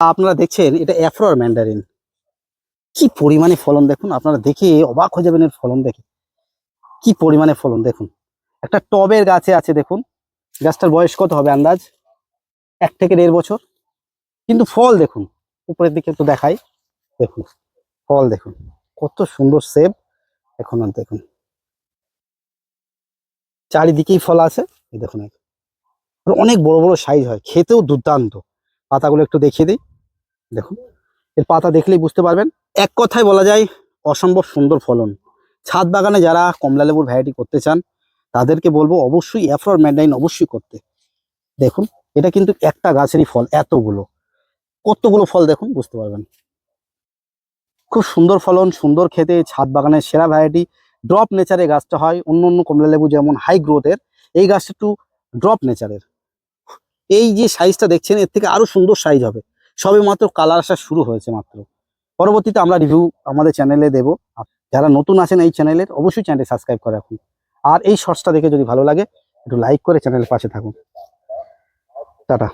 আপনারা দেখছেন এটা অ্যাফ্রোর ম্যান্ডারিন কি পরিমাণে ফলন দেখুন, আপনারা দেখে অবাক হয়ে যাবেন এর ফলন দেখে। কি পরিমাণে ফলন দেখুন। একটা টবের গাছে আছে দেখুন, গাছটার বয়স কত হবে আন্দাজ? এক থেকে দেড় বছর। কিন্তু ফল দেখুন, উপরের দিকে একটু দেখাই। দেখুন, ফল দেখুন, কত সুন্দর সেব এখন দেখুন। চারিদিকেই ফল আছে দেখুন। অনেক বড় বড় সাইজ হয়, খেতেও দুর্দান্ত। পাতাগুলো একটু দেখিয়ে দিই। দেখুন, এর পাতা দেখলেই বুঝতে পারবেন। এক কথায় বলা যায়, অসম্ভব সুন্দর ফলন। ছাদ বাগানে যারা কমলা লেবুর ভ্যারাইটি করতে চান, তাদেরকে বলব অবশ্যই অ্যাফ্রোর ম্যান্ডাইন অবশ্যই করতে। দেখুন, এটা কিন্তু একটা গাছেরই ফল, এতগুলো। কতগুলো ফল দেখুন, বুঝতে পারবেন। খুব সুন্দর ফলন, সুন্দর খেতে, ছাদ বাগানের সেরা ভ্যারাইটি ড্রপ নেচারে গাছটা হয়, অন্য অন্য কমলা লেবু যেমন হাই গ্রোথের এই গাছটা একটু ড্রপ নেচারের এই যে সাইজটা দেখছেন, এর থেকে আরও সুন্দর সাইজ হবে। সবে মাত্র কালার আসা শুরু হয়েছে মাত্র। পরবর্তীতে আমরা রিভিউ আমাদের চ্যানেলে দেব। যারা নতুন আছেন এই চ্যানেলের অবশ্যই চ্যানেলটি সাবস্ক্রাইব করে রাখুন। আর এই শর্টসটা দেখে যদি ভালো লাগে, একটু লাইক করে চ্যানেলের পাশে থাকুন। টাটা।